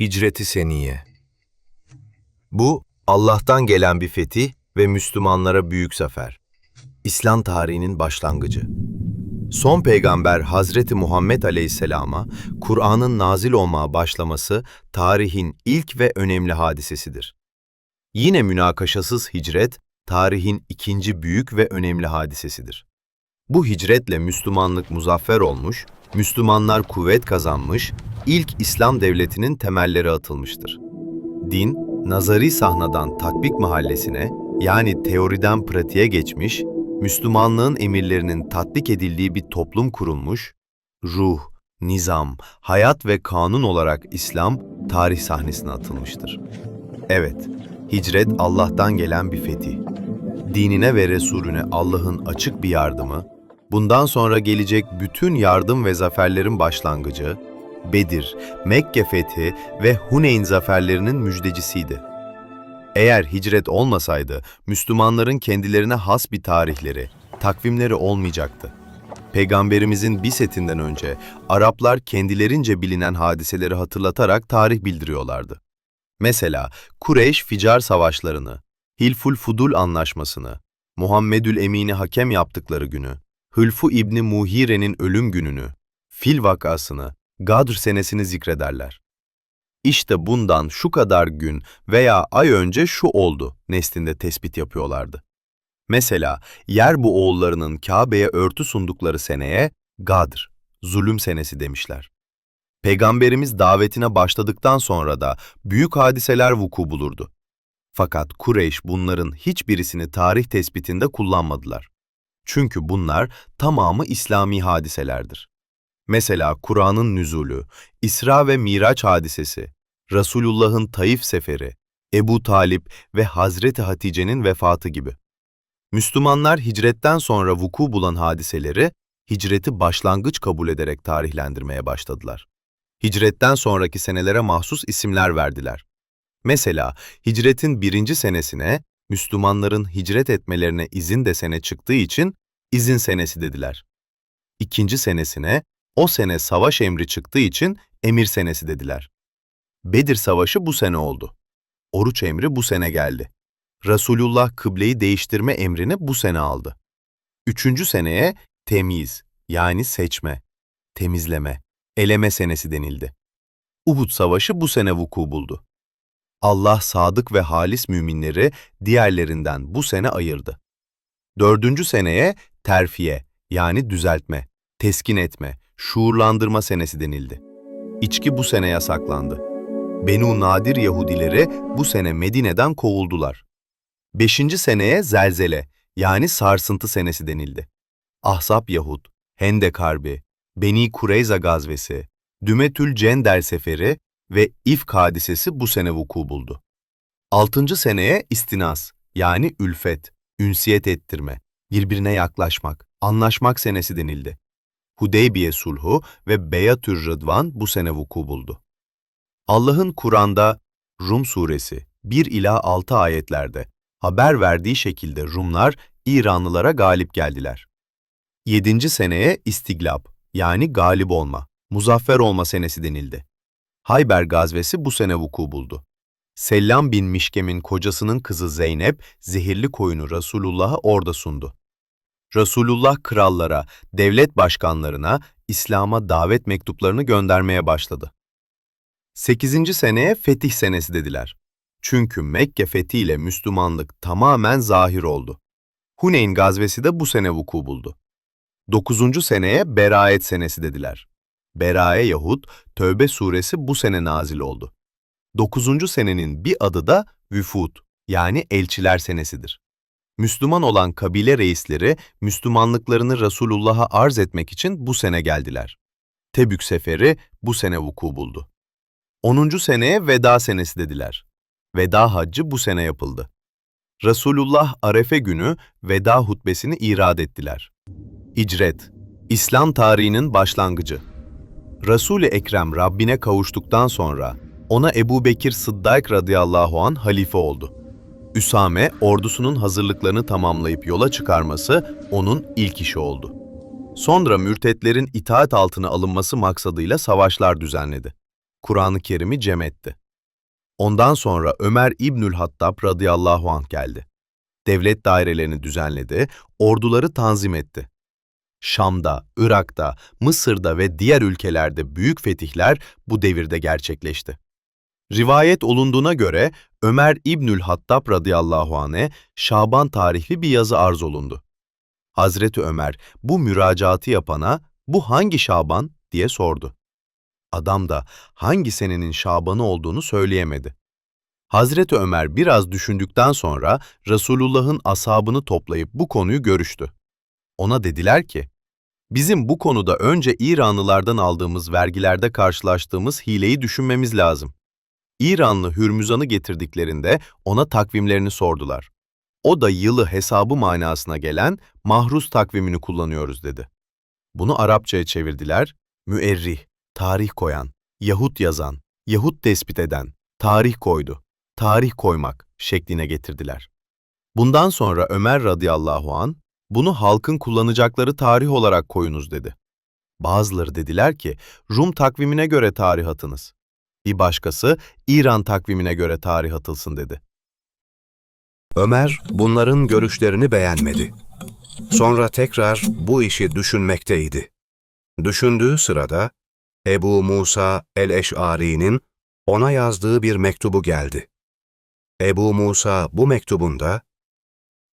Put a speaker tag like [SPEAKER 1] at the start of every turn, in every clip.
[SPEAKER 1] Hicreti Seniye Bu, Allah'tan gelen bir fetih ve Müslümanlara büyük zafer. İslam tarihinin başlangıcı. Son peygamber Hazreti Muhammed Aleyhisselam'a Kur'an'ın nazil olmaya başlaması tarihin ilk ve önemli hadisesidir. Yine münakaşasız hicret, tarihin ikinci büyük ve önemli hadisesidir. Bu hicretle Müslümanlık muzaffer olmuş, Müslümanlar kuvvet kazanmış, ilk İslam devletinin temelleri atılmıştır. Din, nazari sahnadan tatbik mahallesine, yani teoriden pratiğe geçmiş, Müslümanlığın emirlerinin tatbik edildiği bir toplum kurulmuş, ruh, nizam, hayat ve kanun olarak İslam tarih sahnesine atılmıştır. Evet, hicret Allah'tan gelen bir fetih. Dinine ve Resulüne Allah'ın açık bir yardımı, bundan sonra gelecek bütün yardım ve zaferlerin başlangıcı, Bedir, Mekke fethi ve Huneyn zaferlerinin müjdecisiydi. Eğer hicret olmasaydı, Müslümanların kendilerine has bir tarihleri, takvimleri olmayacaktı. Peygamberimizin bisetinden önce Araplar kendilerince bilinen hadiseleri hatırlatarak tarih bildiriyorlardı. Mesela Kureyş Ficar Savaşlarını, Hilful Fudul Anlaşmasını, Muhammedül Emin'i hakem yaptıkları günü, Hülfu İbni Muhire'nin ölüm gününü, Fil vakasını, Gadr senesini zikrederler. İşte bundan şu kadar gün veya ay önce şu oldu neslinde tespit yapıyorlardı. Mesela yer bu oğullarının Kabe'ye örtü sundukları seneye Gadr, zulüm senesi demişler. Peygamberimiz davetine başladıktan sonra da büyük hadiseler vuku bulurdu. Fakat Kureyş bunların hiçbirisini tarih tespitinde kullanmadılar. Çünkü bunlar tamamı İslami hadiselerdir. Mesela Kur'an'ın nüzulü, İsra ve Miraç hadisesi, Resulullah'ın Taif seferi, Ebu Talip ve Hazreti Hatice'nin vefatı gibi. Müslümanlar hicretten sonra vuku bulan hadiseleri, hicreti başlangıç kabul ederek tarihlendirmeye başladılar. Hicretten sonraki senelere mahsus isimler verdiler. Mesela hicretin birinci senesine, Müslümanların hicret etmelerine izin de sene çıktığı için izin senesi dediler. İkinci senesine, o sene savaş emri çıktığı için emir senesi dediler. Bedir Savaşı bu sene oldu. Oruç emri bu sene geldi. Resulullah kıbleyi değiştirme emrini bu sene aldı. Üçüncü seneye temiz yani seçme, temizleme, eleme senesi denildi. Uhud Savaşı bu sene vuku buldu. Allah sadık ve halis müminleri diğerlerinden bu sene ayırdı. Dördüncü seneye terfiye yani düzeltme, teskin etme, şuurlandırma senesi denildi. İçki bu sene yasaklandı. Benu Nadir Yahudileri bu sene Medine'den kovuldular. Beşinci seneye zelzele yani sarsıntı senesi denildi. Ahzab Yahud, Hendek Harbi, Beni Kureyza gazvesi, Dümetül Cender seferi ve İfk hadisesi bu sene vuku buldu. Altıncı seneye istinas yani ülfet, ünsiyet ettirme, birbirine yaklaşmak, anlaşmak senesi denildi. Hudeybiye sulhu ve Beyatür Rıdvan bu sene vuku buldu. Allah'ın Kur'an'da Rum suresi 1 ila 6 ayetlerde haber verdiği şekilde Rumlar İranlılara galip geldiler. 7. seneye istiglab yani galip olma, muzaffer olma senesi denildi. Hayber gazvesi bu sene vuku buldu. Sellam bin Mişkem'in kocasının kızı Zeynep zehirli koyunu Resulullah'a orada sundu. Resulullah krallara, devlet başkanlarına İslam'a davet mektuplarını göndermeye başladı. 8. seneye fetih senesi dediler. Çünkü Mekke fethiyle Müslümanlık tamamen zahir oldu. Huneyn gazvesi de bu sene vuku buldu. 9. seneye beraet senesi dediler. Berae Yahud, Tövbe suresi bu sene nazil oldu. 9. senenin bir adı da Vüfud yani elçiler senesidir. Müslüman olan kabile reisleri Müslümanlıklarını Resulullah'a arz etmek için bu sene geldiler. Tebük seferi bu sene vuku buldu. 10. seneye veda senesi dediler. Veda haccı bu sene yapıldı. Resulullah Arefe günü veda hutbesini irad ettiler. İcret, İslam tarihinin başlangıcı. Resul-i Ekrem Rabbine kavuştuktan sonra ona Ebu Bekir Sıddık radıyallahu an halife oldu. Üsame ordusunun hazırlıklarını tamamlayıp yola çıkarması onun ilk işi oldu. Sonra mürtetlerin itaat altına alınması maksadıyla savaşlar düzenledi. Kur'an-ı Kerim'i cem etti. Ondan sonra Ömer İbnül Hattab radıyallahu anh geldi. Devlet dairelerini düzenledi, orduları tanzim etti. Şam'da, Irak'ta, Mısır'da ve diğer ülkelerde büyük fetihler bu devirde gerçekleşti. Rivayet olunduğuna göre Ömer İbnül Hattab radıyallahu anh'e Şaban tarihli bir yazı arz olundu. Hazreti Ömer bu müracaatı yapana bu hangi Şaban diye sordu. Adam da hangi senenin Şaban'ı olduğunu söyleyemedi. Hazreti Ömer biraz düşündükten sonra Resulullah'ın ashabını toplayıp bu konuyu görüştü. Ona dediler ki, bizim bu konuda önce İranlılardan aldığımız vergilerde karşılaştığımız hileyi düşünmemiz lazım. İranlı Hürmüzan'ı getirdiklerinde ona takvimlerini sordular. O da yılı hesabı manasına gelen mahruz takvimini kullanıyoruz dedi. Bunu Arapçaya çevirdiler, müerrih, tarih koyan, Yahut yazan, Yahut tespit eden, tarih koydu, tarih koymak şekline getirdiler. Bundan sonra Ömer radıyallahu an bunu halkın kullanacakları tarih olarak koyunuz dedi. Bazıları dediler ki Rum takvimine göre tarih atınız. Bir başkası İran takvimine göre tarih atılsın dedi.
[SPEAKER 2] Ömer bunların görüşlerini beğenmedi. Sonra tekrar bu işi düşünmekteydi. Düşündüğü sırada Ebu Musa el-Eş'ari'nin ona yazdığı bir mektubu geldi. Ebu Musa bu mektubunda,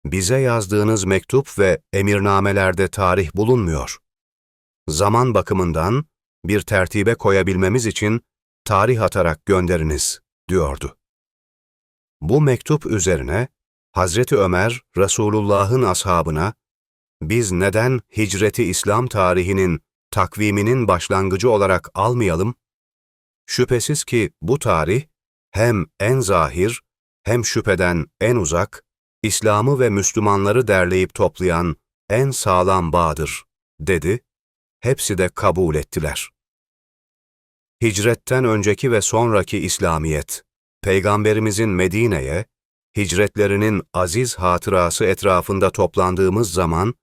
[SPEAKER 2] bize yazdığınız mektup ve emirnamelerde tarih bulunmuyor. Zaman bakımından bir tertibe koyabilmemiz için tarih atarak gönderiniz, diyordu. Bu mektup üzerine Hazreti Ömer, Resulullah'ın ashabına, biz neden hicreti İslam tarihinin takviminin başlangıcı olarak almayalım? Şüphesiz ki bu tarih hem en zahir hem şüpheden en uzak, İslam'ı ve Müslümanları derleyip toplayan en sağlam bağdır, dedi. Hepsi de kabul ettiler. Hicretten önceki ve sonraki İslamiyet, Peygamberimizin Medine'ye, hicretlerinin aziz hatırası etrafında toplandığımız zaman,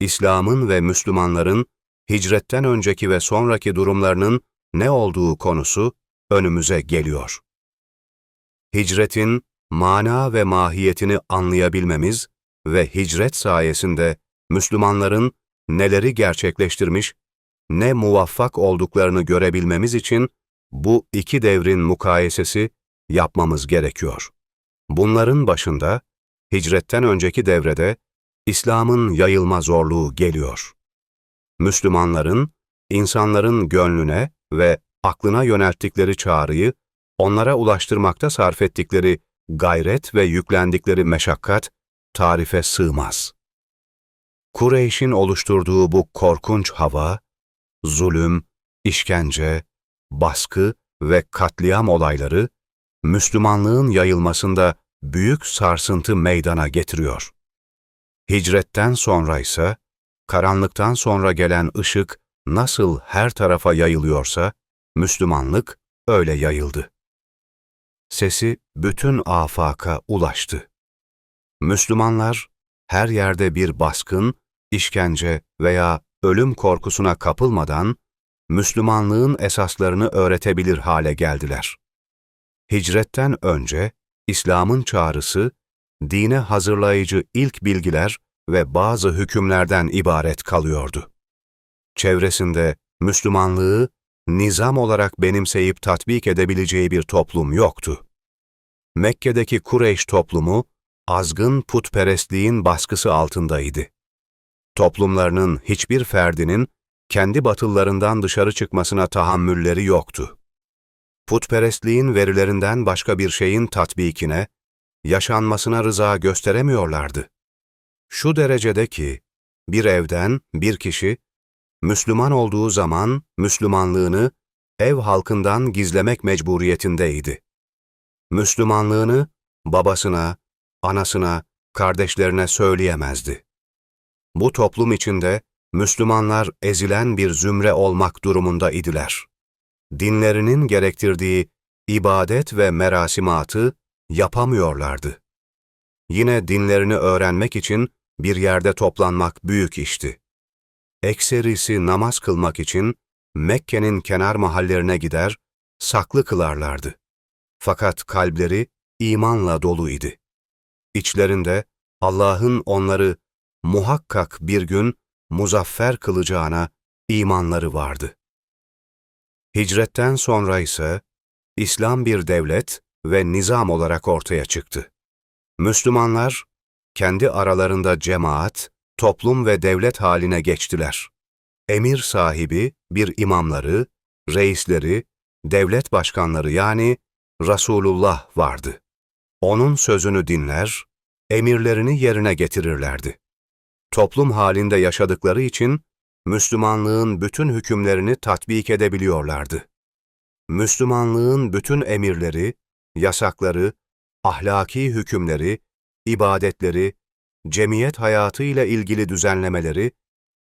[SPEAKER 2] İslam'ın ve Müslümanların hicretten önceki ve sonraki durumlarının ne olduğu konusu önümüze geliyor. Hicretin mana ve mahiyetini anlayabilmemiz ve hicret sayesinde Müslümanların neleri gerçekleştirmiş, ne muvaffak olduklarını görebilmemiz için bu iki devrin mukayesesi yapmamız gerekiyor. Bunların başında hicretten önceki devrede İslam'ın yayılma zorluğu geliyor. Müslümanların, insanların gönlüne ve aklına yönelttikleri çağrıyı, onlara ulaştırmakta sarf ettikleri gayret ve yüklendikleri meşakkat, tarife sığmaz. Kureyş'in oluşturduğu bu korkunç hava, zulüm, işkence, baskı ve katliam olayları, Müslümanlığın yayılmasında büyük sarsıntı meydana getiriyor. Hicretten sonra ise, karanlıktan sonra gelen ışık nasıl her tarafa yayılıyorsa, Müslümanlık öyle yayıldı. Sesi bütün afaka ulaştı. Müslümanlar her yerde bir baskın, işkence veya ölüm korkusuna kapılmadan Müslümanlığın esaslarını öğretebilir hale geldiler. Hicretten önce İslam'ın çağrısı, dine hazırlayıcı ilk bilgiler ve bazı hükümlerden ibaret kalıyordu. Çevresinde Müslümanlığı nizam olarak benimseyip tatbik edebileceği bir toplum yoktu. Mekke'deki Kureyş toplumu azgın putperestliğin baskısı altındaydı. Toplumlarının hiçbir ferdinin kendi batıllarından dışarı çıkmasına tahammülleri yoktu. Putperestliğin verilerinden başka bir şeyin tatbikine, yaşanmasına rıza gösteremiyorlardı. Şu derecede ki, bir evden bir kişi, Müslüman olduğu zaman Müslümanlığını ev halkından gizlemek mecburiyetindeydi. Müslümanlığını babasına, anasına, kardeşlerine söyleyemezdi. Bu toplum içinde Müslümanlar ezilen bir zümre olmak durumunda idiler. Dinlerinin gerektirdiği ibadet ve merasimatı yapamıyorlardı. Yine dinlerini öğrenmek için bir yerde toplanmak büyük işti. Ekserisi namaz kılmak için Mekke'nin kenar mahallerine gider, saklı kılarlardı. Fakat kalpleri imanla dolu idi. İçlerinde Allah'ın onları muhakkak bir gün muzaffer kılacağına imanları vardı. Hicretten sonra ise İslam bir devlet ve nizam olarak ortaya çıktı. Müslümanlar kendi aralarında cemaat, toplum ve devlet haline geçtiler. Emir sahibi bir imamları, reisleri, devlet başkanları yani Resulullah vardı. Onun sözünü dinler, emirlerini yerine getirirlerdi. Toplum halinde yaşadıkları için Müslümanlığın bütün hükümlerini tatbik edebiliyorlardı. Müslümanlığın bütün emirleri, yasakları, ahlaki hükümleri, ibadetleri, cemiyet hayatıyla ilgili düzenlemeleri,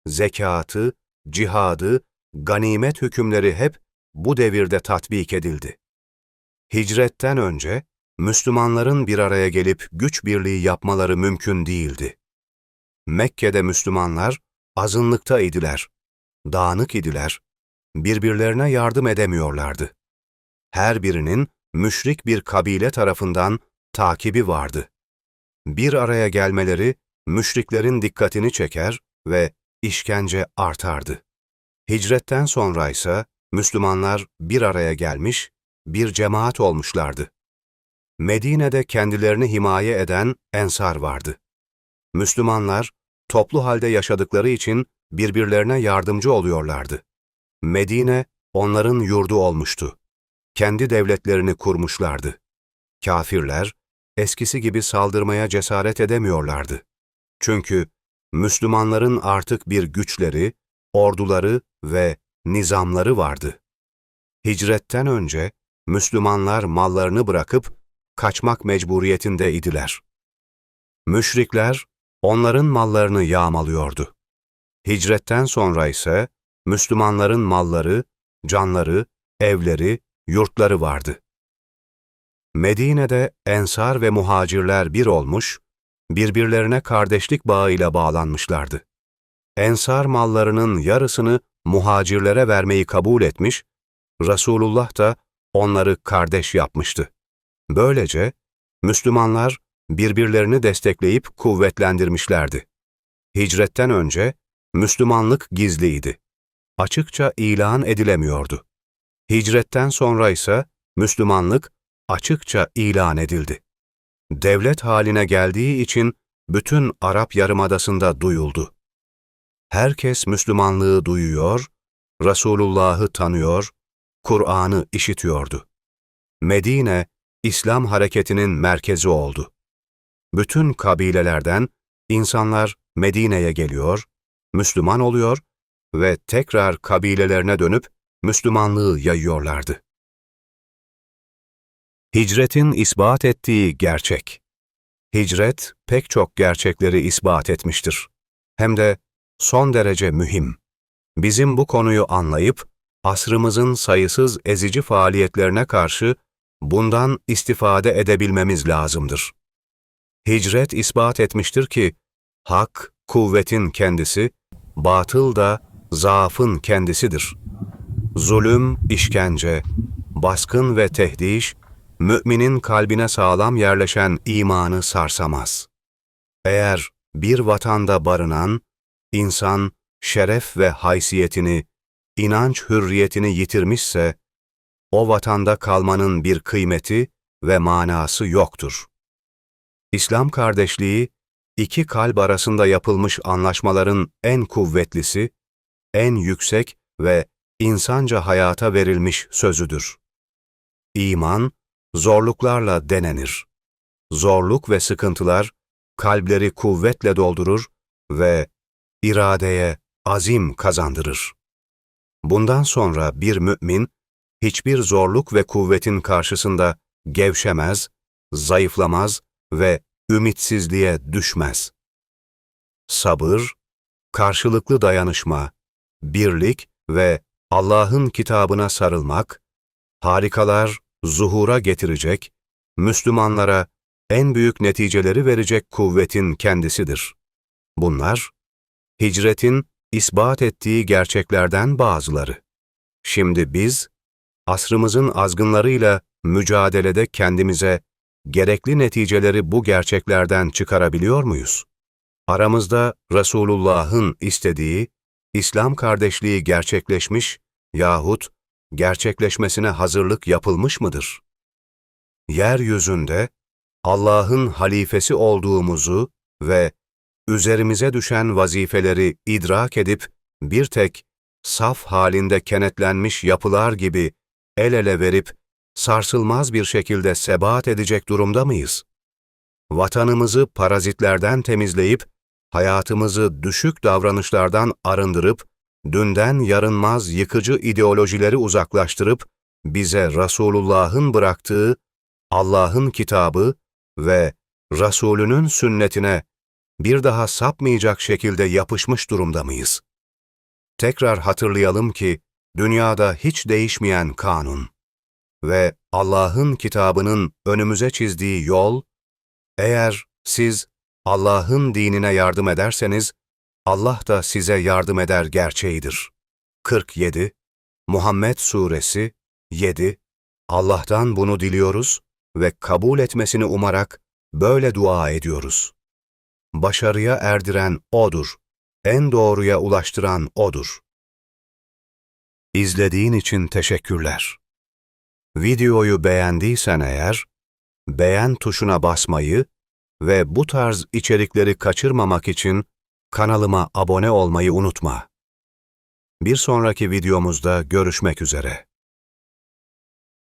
[SPEAKER 2] zekatı, cihadı, ganimet hükümleri hep bu devirde tatbik edildi. Hicretten önce Müslümanların bir araya gelip güç birliği yapmaları mümkün değildi. Mekke'de Müslümanlar azınlıkta idiler, dağınık idiler, birbirlerine yardım edemiyorlardı. Her birinin müşrik bir kabile tarafından takibi vardı. Bir araya gelmeleri müşriklerin dikkatini çeker ve işkence artardı. Hicretten sonra ise Müslümanlar bir araya gelmiş, bir cemaat olmuşlardı. Medine'de kendilerini himaye eden ensar vardı. Müslümanlar toplu halde yaşadıkları için birbirlerine yardımcı oluyorlardı. Medine onların yurdu olmuştu. Kendi devletlerini kurmuşlardı. Kafirler eskisi gibi saldırmaya cesaret edemiyorlardı. Çünkü Müslümanların artık bir güçleri, orduları ve nizamları vardı. Hicretten önce Müslümanlar mallarını bırakıp kaçmak mecburiyetinde idiler. Müşrikler onların mallarını yağmalıyordu. Hicretten sonra ise Müslümanların malları, canları, evleri, yurtları vardı. Medine'de ensar ve muhacirler bir olmuş, birbirlerine kardeşlik bağıyla bağlanmışlardı. Ensar mallarının yarısını muhacirlere vermeyi kabul etmiş, Resulullah da onları kardeş yapmıştı. Böylece Müslümanlar birbirlerini destekleyip kuvvetlendirmişlerdi. Hicretten önce Müslümanlık gizliydi. Açıkça ilan edilemiyordu. Hicretten sonra ise Müslümanlık açıkça ilan edildi. Devlet haline geldiği için bütün Arap Yarımadası'nda duyuldu. Herkes Müslümanlığı duyuyor, Resulullah'ı tanıyor, Kur'an'ı işitiyordu. Medine, İslam hareketinin merkezi oldu. Bütün kabilelerden insanlar Medine'ye geliyor, Müslüman oluyor ve tekrar kabilelerine dönüp Müslümanlığı yayıyorlardı. Hicretin ispat ettiği gerçek. Hicret pek çok gerçekleri ispat etmiştir. Hem de son derece mühim. Bizim bu konuyu anlayıp asrımızın sayısız ezici faaliyetlerine karşı bundan istifade edebilmemiz lazımdır. Hicret ispat etmiştir ki hak kuvvetin kendisi, batıl da zaafın kendisidir. Zulüm, işkence, baskın ve tehdiş, müminin kalbine sağlam yerleşen imanı sarsamaz. Eğer bir vatanda barınan, insan şeref ve haysiyetini, inanç hürriyetini yitirmişse, o vatanda kalmanın bir kıymeti ve manası yoktur. İslam kardeşliği, iki kalp arasında yapılmış anlaşmaların en kuvvetlisi, en yüksek ve insanca hayata verilmiş sözüdür. İman, zorluklarla denenir. Zorluk ve sıkıntılar, kalpleri kuvvetle doldurur ve iradeye azim kazandırır. Bundan sonra bir mümin, hiçbir zorluk ve kuvvetin karşısında gevşemez, zayıflamaz ve ümitsizliğe düşmez. Sabır, karşılıklı dayanışma, birlik ve Allah'ın kitabına sarılmak, harikalar zuhura getirecek, Müslümanlara en büyük neticeleri verecek kuvvetin kendisidir. Bunlar, hicretin ispat ettiği gerçeklerden bazıları. Şimdi biz, asrımızın azgınlarıyla mücadelede kendimize gerekli neticeleri bu gerçeklerden çıkarabiliyor muyuz? Aramızda Resulullah'ın istediği İslam kardeşliği gerçekleşmiş yahut gerçekleşmesine hazırlık yapılmış mıdır? Yeryüzünde Allah'ın halifesi olduğumuzu ve üzerimize düşen vazifeleri idrak edip bir tek saf halinde kenetlenmiş yapılar gibi el ele verip sarsılmaz bir şekilde sebat edecek durumda mıyız? Vatanımızı parazitlerden temizleyip, hayatımızı düşük davranışlardan arındırıp, dünden yarınmaz yıkıcı ideolojileri uzaklaştırıp, bize Resulullah'ın bıraktığı Allah'ın kitabı ve Resulünün sünnetine bir daha sapmayacak şekilde yapışmış durumda mıyız? Tekrar hatırlayalım ki, dünyada hiç değişmeyen kanun ve Allah'ın kitabının önümüze çizdiği yol, eğer siz Allah'ın dinine yardım ederseniz, Allah da size yardım eder gerçeğidir. 47 Muhammed Suresi 7 Allah'tan bunu diliyoruz ve kabul etmesini umarak böyle dua ediyoruz. Başarıya erdiren O'dur, en doğruya ulaştıran O'dur. İzlediğin için teşekkürler. Videoyu beğendiysen eğer, beğen tuşuna basmayı ve bu tarz içerikleri kaçırmamak için kanalıma abone olmayı unutma. Bir sonraki videomuzda görüşmek üzere.